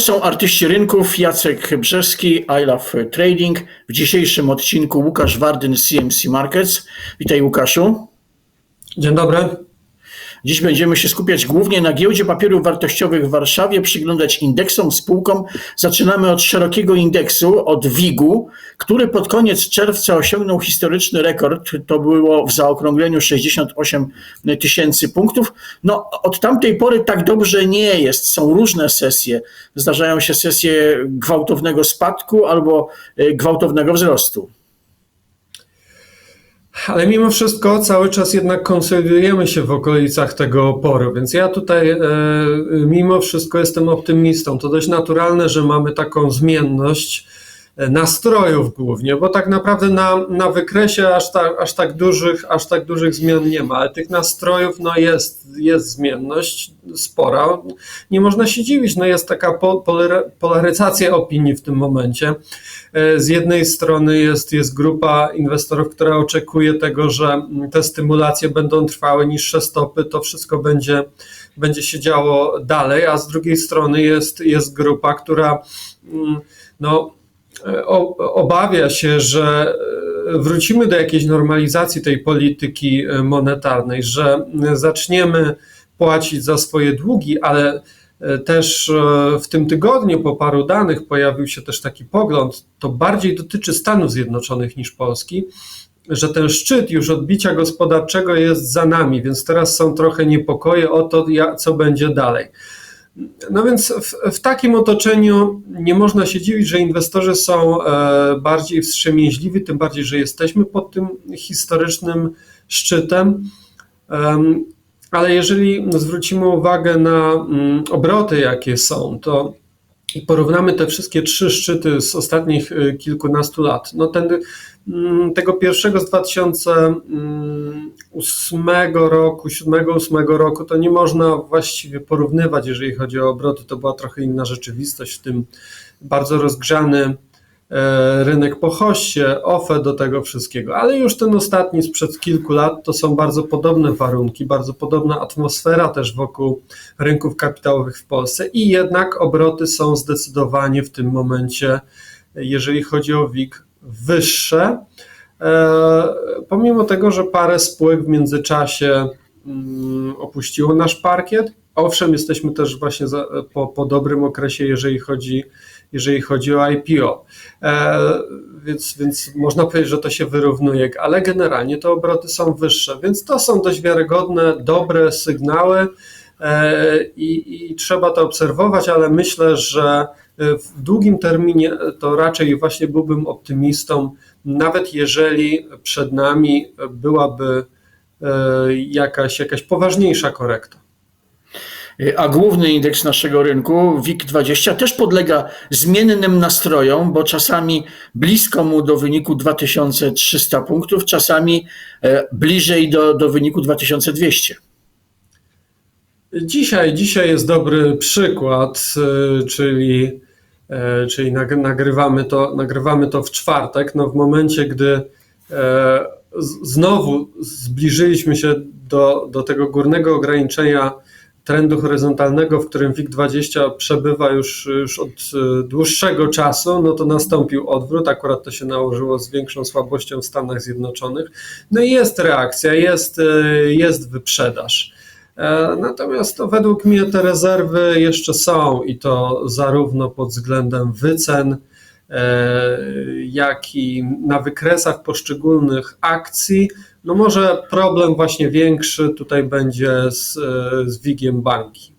To są artyści rynków Jacek Brzeski, I Love Trading. W dzisiejszym odcinku Łukasz Wardyn CMC Markets. Witaj Łukaszu. Dzień dobry. Dziś będziemy się skupiać głównie na giełdzie papierów wartościowych w Warszawie, przyglądać indeksom, spółkom. Zaczynamy od szerokiego indeksu, od WIG-u, który pod koniec czerwca osiągnął historyczny rekord. To było w zaokrągleniu 68 tysięcy punktów. No, od tamtej pory tak dobrze nie jest. Są różne sesje. Zdarzają się sesje gwałtownego spadku albo e, gwałtownego wzrostu. Ale mimo wszystko cały czas jednak konsolidujemy się w okolicach tego oporu, więc ja tutaj e, mimo wszystko jestem optymistą. To dość naturalne, że mamy taką zmienność nastrojów głównie, bo tak naprawdę na, na wykresie aż tak, aż, tak dużych, aż tak dużych zmian nie ma, ale tych nastrojów no jest, jest zmienność spora. Nie można się dziwić, no jest taka po, polaryzacja opinii w tym momencie. E, z jednej strony jest, jest grupa inwestorów, która oczekuje tego, że te stymulacje będą trwały, niższe stopy, to wszystko będzie, będzie się działo dalej, a z drugiej strony jest, jest grupa, która mm, no, obawia się, że e, wrócimy do jakiejś normalizacji tej polityki monetarnej, że zaczniemy płacić za swoje długi, ale E, też e, w tym tygodniu po paru danych pojawił się też taki pogląd, to bardziej dotyczy Stanów Zjednoczonych niż Polski, że ten szczyt już odbicia gospodarczego jest za nami, więc teraz są trochę niepokoje o to, co będzie dalej. No więc w, w, takim otoczeniu nie można się dziwić, że inwestorzy są e, bardziej wstrzemięźliwi, tym bardziej, że jesteśmy pod tym historycznym szczytem. Ale jeżeli zwrócimy uwagę na mm, obroty, jakie są, to i porównamy te wszystkie trzy szczyty z ostatnich y, kilkunastu lat, no ten, mm, tego pierwszego z 2008 mm, roku, 7-8 roku, to nie można właściwie porównywać, jeżeli chodzi o obroty, to była trochę inna rzeczywistość, w tym bardzo rozgrzany rynek po hoście, OFE do tego wszystkiego, ale już ten ostatni sprzed kilku lat to są bardzo podobne warunki, bardzo podobna atmosfera też wokół rynków kapitałowych w Polsce. I jednak obroty są zdecydowanie w tym momencie, jeżeli chodzi o WIG, wyższe. E, pomimo tego, że parę spółek w międzyczasie mm, opuściło nasz parkiet, owszem, jesteśmy też właśnie po, po dobrym okresie, jeżeli chodzi jeżeli chodzi o IPO. E, więc, więc można powiedzieć, że to się wyrównuje, ale generalnie te obroty są wyższe, więc to są dość wiarygodne, dobre sygnały e, i, i trzeba to obserwować, ale myślę, że w długim terminie to raczej właśnie byłbym optymistą, nawet jeżeli przed nami byłaby e, jakaś, jakaś poważniejsza korekta a główny indeks naszego rynku, WIG20, też podlega zmiennym nastrojom, bo czasami blisko mu do wyniku 2300 punktów, czasami e, bliżej do, do wyniku 2200. Dzisiaj, dzisiaj jest dobry przykład, e, czyli, e, czyli nagrywamy, to, nagrywamy to w czwartek, no w momencie, gdy znowu zbliżyliśmy się do, do tego górnego ograniczenia trendu horyzontalnego, w którym WIG20 przebywa już, już od e, dłuższego czasu, no to nastąpił odwrót. Akurat to się nałożyło z większą słabością w Stanach Zjednoczonych. No i jest reakcja, jest, e, jest wyprzedaż. E, natomiast to według mnie te rezerwy jeszcze są i to zarówno pod względem wycen, jak i na wykresach poszczególnych akcji, no może problem właśnie większy tutaj będzie z, z WIG-iem banki.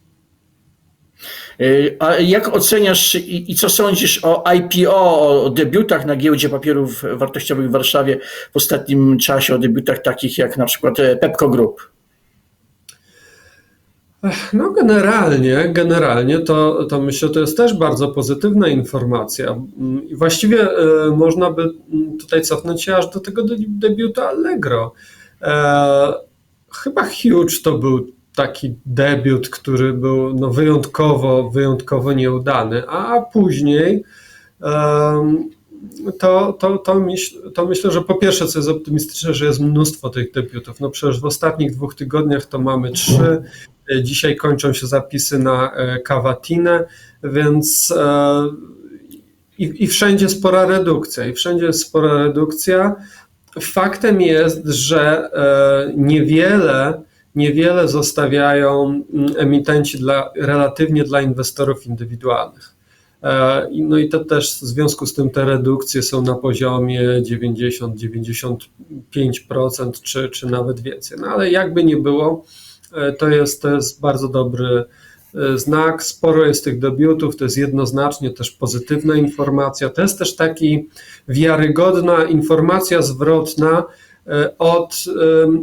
E, a jak oceniasz i, i, co sądzisz o IPO, o debiutach na giełdzie papierów wartościowych w Warszawie w ostatnim czasie, o debiutach takich jak na przykład e, Pepco Group? No generalnie, generalnie to, to myślę, to jest też bardzo pozytywna informacja. Właściwie e, można by tutaj cofnąć się aż do tego debiutu Allegro. E, chyba Huge to był taki debiut, który był no, wyjątkowo, wyjątkowo nieudany, a później to, to, to, myśl, to myślę, że po pierwsze, co jest optymistyczne, że jest mnóstwo tych debiutów. No przecież w ostatnich dwóch tygodniach to mamy trzy. Dzisiaj kończą się zapisy na Cavatinę, więc i, i wszędzie spora redukcja. I wszędzie jest spora redukcja. Faktem jest, że niewiele niewiele zostawiają emitenci dla, relatywnie dla inwestorów indywidualnych. No i to też w związku z tym te redukcje są na poziomie 90-95% czy, czy nawet więcej. No ale jakby nie było, to jest, to jest bardzo dobry znak. Sporo jest tych debiutów, to jest jednoznacznie też pozytywna informacja. To jest też taki wiarygodna informacja zwrotna od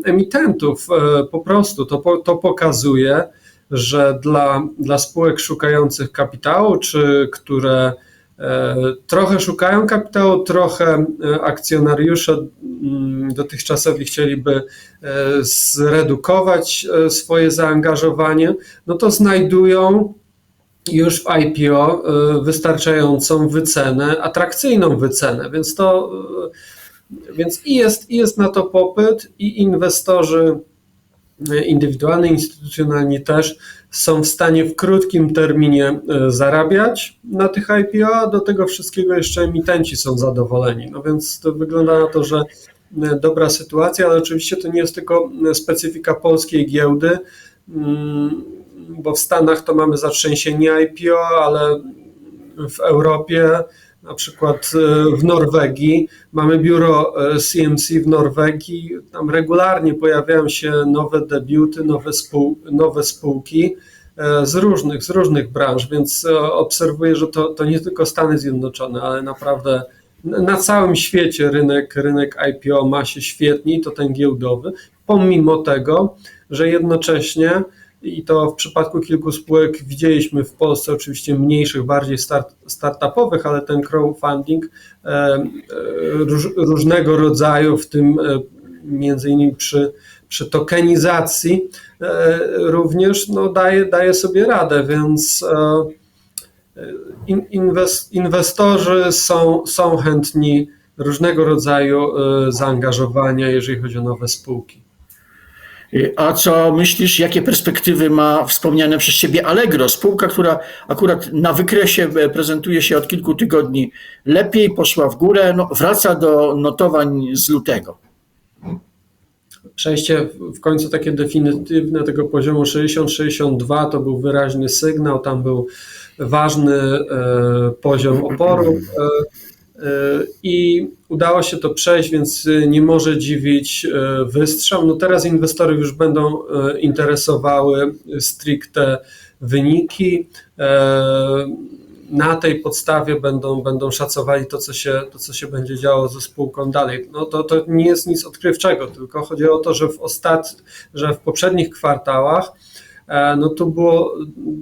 emitentów. Po prostu to, to pokazuje, że dla, dla spółek szukających kapitału, czy które trochę szukają kapitału, trochę akcjonariusze dotychczasowi chcieliby zredukować swoje zaangażowanie, no to znajdują już w IPO wystarczającą wycenę, atrakcyjną wycenę, więc to więc i jest, i jest na to popyt, i inwestorzy indywidualni, instytucjonalni też są w stanie w krótkim terminie e, zarabiać na tych IPO, a do tego wszystkiego jeszcze emitenci są zadowoleni. No więc to wygląda na to, że e, dobra sytuacja, ale oczywiście to nie jest tylko specyfika polskiej giełdy, mm, bo w Stanach to mamy zatrzęsienie IPO, ale w Europie na przykład e, w Norwegii mamy biuro CMC e, w Norwegii, tam regularnie pojawiają się nowe debiuty, nowe, spół, nowe spółki e, z różnych, z różnych branż, więc obserwuję, że to, to nie tylko Stany Zjednoczone, ale naprawdę na całym świecie rynek, rynek IPO ma się świetnie, to ten giełdowy, pomimo tego, że jednocześnie i to w przypadku kilku spółek widzieliśmy w Polsce, oczywiście mniejszych, bardziej start, startupowych, ale ten crowdfunding e, e, róż, różnego rodzaju, w tym e, między innymi przy, przy tokenizacji również no, daje, daje sobie radę, więc inwestorzy są, są chętni różnego rodzaju zaangażowania, jeżeli chodzi o nowe spółki. A co myślisz, jakie perspektywy ma wspomniane przez Ciebie Allegro, spółka, która akurat na wykresie e, prezentuje się od kilku tygodni lepiej, poszła w górę, no, wraca do notowań z lutego? Przejście w końcu takie definitywne tego poziomu 60-62 to był wyraźny sygnał, tam był ważny e, poziom oporu. E, i udało się to przejść, więc nie może dziwić e, wystrzał. No teraz inwestorów już będą e, interesowały stricte wyniki. E, na tej podstawie będą, będą szacowali to co, się, to, co się będzie działo ze spółką dalej. No to, to nie jest nic odkrywczego, tylko chodzi o to, że w ostat... że w poprzednich kwartałach no to było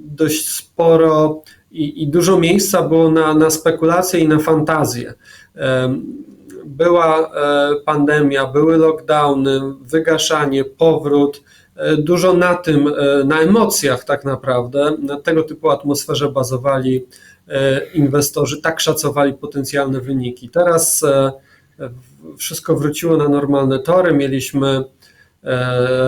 dość sporo i, i dużo miejsca było na, na spekulacje i na fantazję. Była e, pandemia, były lockdowny, wygaszanie, powrót. E, dużo na tym, e, na emocjach tak naprawdę, na tego typu atmosferze bazowali inwestorzy, tak szacowali potencjalne wyniki. Teraz wszystko wróciło na normalne tory. Mieliśmy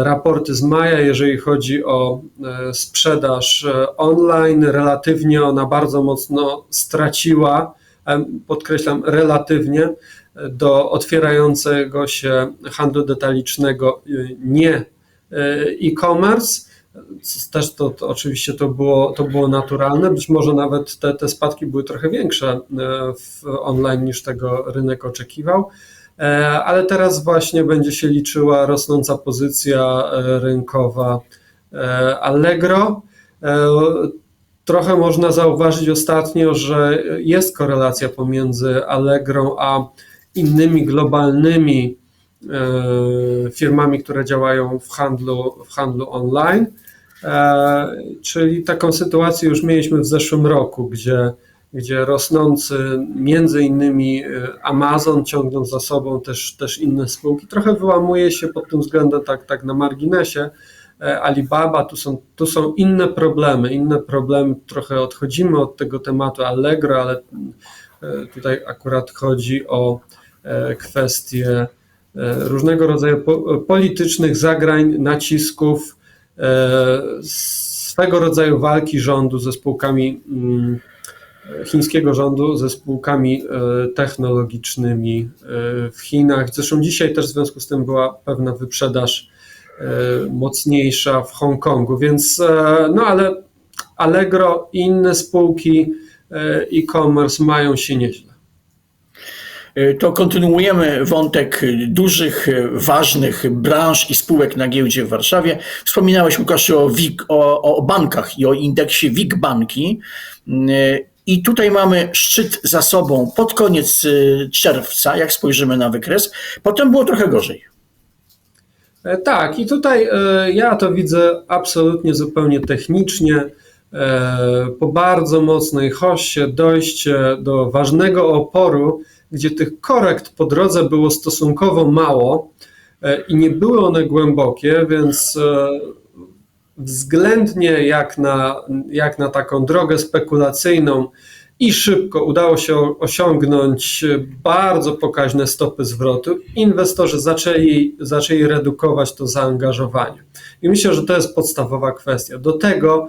raporty z maja, jeżeli chodzi o e, sprzedaż e, online. Relatywnie ona bardzo mocno straciła, podkreślam relatywnie, do otwierającego się handlu detalicznego nie e-commerce. Też to, to, oczywiście to było, to było naturalne, być może nawet te, te spadki były trochę większe w online niż tego rynek oczekiwał. E, ale teraz właśnie będzie się liczyła rosnąca pozycja e, rynkowa e, Allegro. Trochę można zauważyć ostatnio, że jest korelacja pomiędzy Allegro a innymi globalnymi firmami, które działają w handlu, w handlu online. Czyli taką sytuację już mieliśmy w zeszłym roku, gdzie gdzie rosnący między innymi e, Amazon, ciągnąc za sobą też, też inne spółki, trochę wyłamuje się pod tym względem tak, tak na marginesie, e, Alibaba, tu są, tu są inne problemy, inne problemy, trochę odchodzimy od tego tematu Allegro, ale e, tutaj akurat chodzi o kwestie różnego rodzaju po, politycznych zagrań, nacisków, swego rodzaju walki rządu ze spółkami mm, chińskiego rządu ze spółkami e, technologicznymi e, w Chinach. Zresztą dzisiaj też w związku z tym była pewna wyprzedaż e, mocniejsza w Hongkongu, więc no ale Allegro i inne spółki e-commerce mają się nieźle. To kontynuujemy wątek dużych, ważnych branż i spółek na giełdzie w Warszawie. Wspominałeś, Łukaszu, o, WIG, o, o bankach i o indeksie WIG Banki. I tutaj mamy szczyt za sobą pod koniec y, czerwca, jak spojrzymy na wykres. Potem było trochę gorzej. E, Tak, i tutaj e, ja to widzę absolutnie zupełnie technicznie. E, Po bardzo mocnej hoście dojście do ważnego oporu, gdzie tych korekt po drodze było stosunkowo mało i nie były one głębokie, więc względnie jak na, jak na taką drogę spekulacyjną i szybko udało się osiągnąć bardzo pokaźne stopy zwrotu, inwestorzy zaczęli, zaczęli redukować to zaangażowanie. I myślę, że to jest podstawowa kwestia. Do tego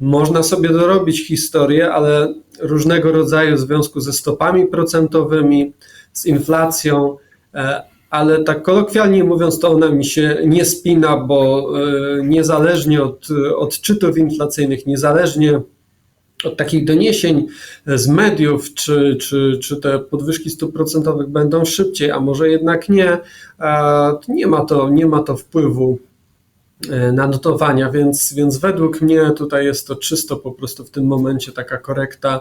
można sobie dorobić historię, ale różnego rodzaju w związku ze stopami procentowymi, z inflacją, e, ale tak kolokwialnie mówiąc, to ona mi się nie spina, bo e, niezależnie od odczytów inflacyjnych, niezależnie od takich doniesień z mediów, czy, czy, czy te podwyżki stóp procentowych będą szybciej, a może jednak nie, a nie ma to, nie ma to wpływu e, na notowania, więc, więc według mnie tutaj jest to czysto po prostu w tym momencie taka korekta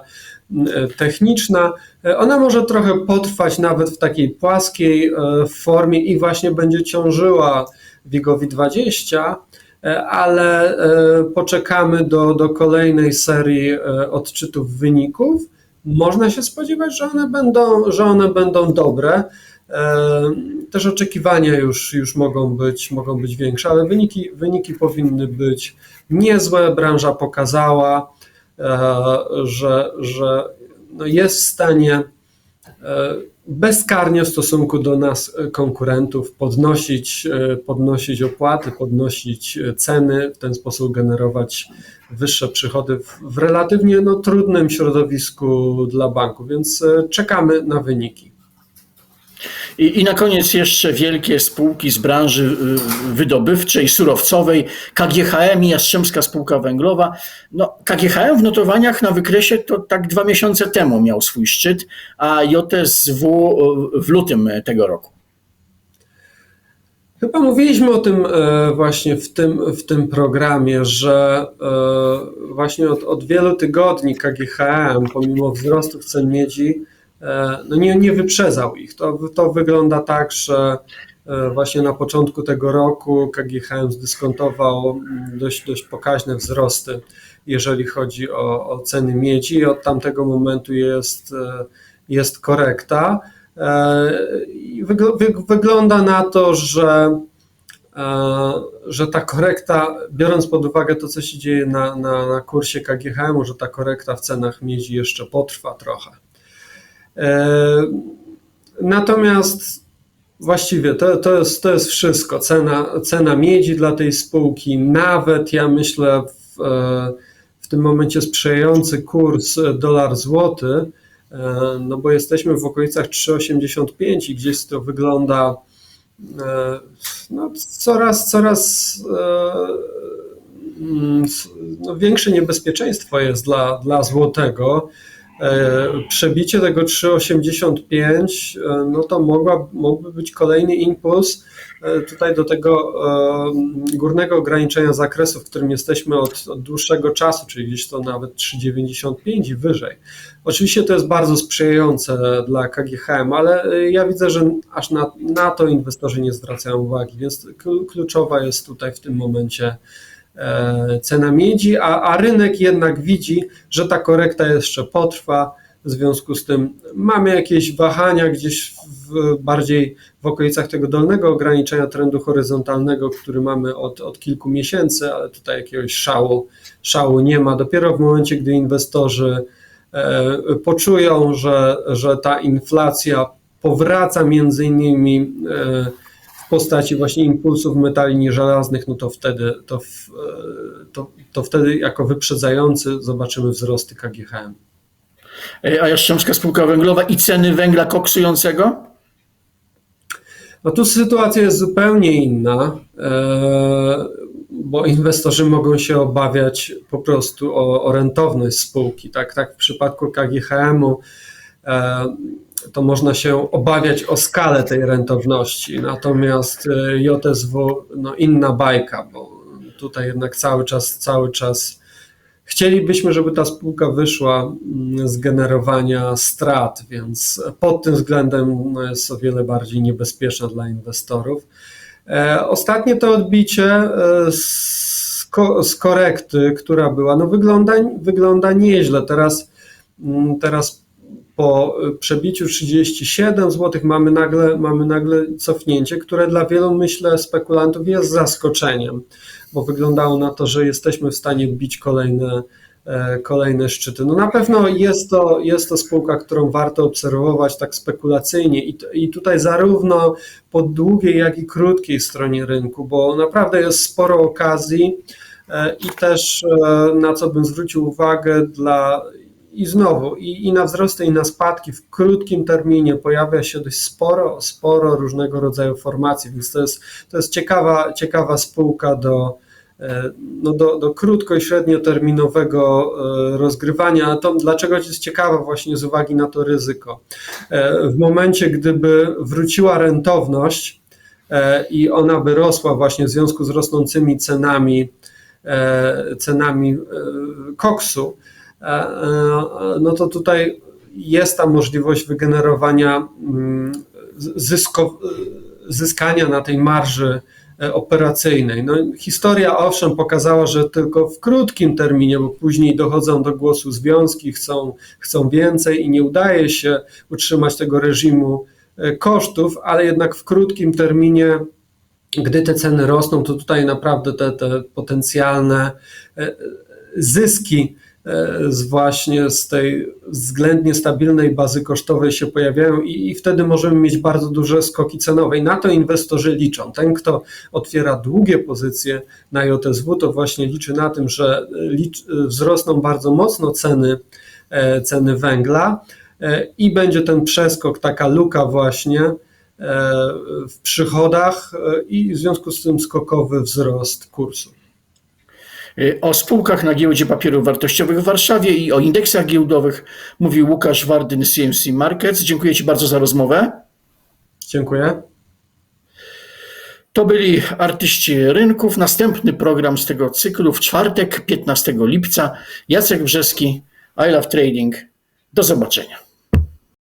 e, techniczna. E, Ona może trochę potrwać nawet w takiej płaskiej e, formie i właśnie będzie ciążyła WIGowi 20, e, ale e, poczekamy do, do kolejnej serii e, odczytów wyników. Można się spodziewać, że one będą, że one będą dobre. E, Też oczekiwania już, już mogą, być, mogą być większe, ale wyniki, wyniki powinny być niezłe. Branża pokazała, e, że, że no jest w stanie e, bezkarnie w stosunku do nas, konkurentów, podnosić, podnosić opłaty, podnosić ceny, w ten sposób generować wyższe przychody w, w relatywnie no, trudnym środowisku dla banku, więc czekamy na wyniki. I, I na koniec jeszcze wielkie spółki z branży y, wydobywczej, surowcowej, KGHM i Jastrzębska Spółka Węglowa. No, KGHM w notowaniach na wykresie to tak dwa miesiące temu miał swój szczyt, a JSW w lutym tego roku. Chyba mówiliśmy o tym e, właśnie w tym, w tym programie, że e, właśnie od, od wielu tygodni KGHM, pomimo wzrostów cen miedzi, no nie, nie wyprzedzał ich. To, to wygląda tak, że e, właśnie na początku tego roku KGHM zdyskontował mm, dość, dość pokaźne wzrosty, jeżeli chodzi o, o ceny miedzi od tamtego momentu jest, e, jest korekta. E, i wygl- wy- Wygląda na to, że, e, że ta korekta, biorąc pod uwagę to, co się dzieje na, na, na kursie KGHM, że ta korekta w cenach miedzi jeszcze potrwa trochę. E, Natomiast właściwie to, to, jest, to jest wszystko. Cena, cena miedzi dla tej spółki, nawet ja myślę w, e, w tym momencie sprzyjający kurs dolar-złoty, e, no bo jesteśmy w okolicach 3,85 i gdzieś to wygląda no, coraz, coraz mm, no, większe niebezpieczeństwo jest dla, dla złotego. E, Przebicie tego 3,85 e, no to mogła, mógłby być kolejny impuls e, tutaj do tego górnego ograniczenia zakresu, w którym jesteśmy od, od dłuższego czasu, czyli gdzieś to nawet 3,95 i wyżej. Oczywiście to jest bardzo sprzyjające dla KGHM, ale ja widzę, że aż na, na to inwestorzy nie zwracają uwagi, więc klu- kluczowa jest tutaj w tym momencie cena miedzi, a, a rynek jednak widzi, że ta korekta jeszcze potrwa. W związku z tym mamy jakieś wahania gdzieś w, bardziej w okolicach tego dolnego ograniczenia trendu horyzontalnego, który mamy od, od kilku miesięcy, ale tutaj jakiegoś szału, szału nie ma. Dopiero w momencie, gdy inwestorzy e, poczują, że, że ta inflacja powraca między innymi e, w postaci właśnie impulsów metali nieżelaznych, no to wtedy, to, w, e, to, to wtedy jako wyprzedzający zobaczymy wzrosty KGHM. A Jastrzębska Spółka Węglowa i ceny węgla koksującego? No tu sytuacja jest zupełnie inna, e, bo inwestorzy mogą się obawiać po prostu o, o rentowność spółki. Tak, tak w przypadku KGHM-u e, to można się obawiać o skalę tej rentowności, natomiast e, JSW no inna bajka, bo tutaj jednak cały czas, cały czas Chcielibyśmy, żeby ta spółka wyszła mm, z generowania strat, więc pod tym względem no, jest o wiele bardziej niebezpieczna dla inwestorów. E, Ostatnie to odbicie e, z, ko- z korekty, która była, no wygląda, wygląda nieźle. Teraz, mm, teraz po przebiciu 37 zł mamy nagle, mamy nagle cofnięcie, które dla wielu, myślę, spekulantów jest zaskoczeniem, bo wyglądało na to, że jesteśmy w stanie bić kolejne, e, kolejne szczyty. No na pewno jest to, jest to spółka, którą warto obserwować tak spekulacyjnie i, i tutaj zarówno po długiej, jak i krótkiej stronie rynku, bo naprawdę jest sporo okazji e, i też e, na co bym zwrócił uwagę dla i znowu, i, i na wzrosty, i na spadki w krótkim terminie pojawia się dość sporo, sporo różnego rodzaju formacji, więc to jest, to jest ciekawa, ciekawa spółka do, e, no do, do krótko i średnioterminowego e, rozgrywania. To dlaczego jest ciekawa właśnie z uwagi na to ryzyko? E, W momencie, gdyby wróciła rentowność i ona by rosła właśnie w związku z rosnącymi cenami, cenami koksu, no to tutaj jest ta możliwość wygenerowania mm, zysko, zyskania na tej marży e, operacyjnej. No, historia owszem pokazała, że tylko w krótkim terminie, bo później dochodzą do głosu związki, chcą, chcą więcej i nie udaje się utrzymać tego reżimu e, kosztów, ale jednak w krótkim terminie gdy te ceny rosną, to tutaj naprawdę te, te potencjalne e, zyski e, z właśnie z tej względnie stabilnej bazy kosztowej się pojawiają i, i wtedy możemy mieć bardzo duże skoki cenowe i na to inwestorzy liczą. Ten, kto otwiera długie pozycje na JSW, to właśnie liczy na tym, że licz, wzrosną bardzo mocno ceny, e, ceny węgla e, i będzie ten przeskok, taka luka właśnie, w przychodach e, i w związku z tym skokowy wzrost kursu. E, O spółkach na giełdzie papierów wartościowych w Warszawie i o indeksach giełdowych mówił Łukasz Wardyn z CMC Markets. Dziękuję Ci bardzo za rozmowę. Dziękuję. To byli artyści rynków. Następny program z tego cyklu w czwartek, 15 lipca. Jacek Brzeski, I Love Trading. Do zobaczenia.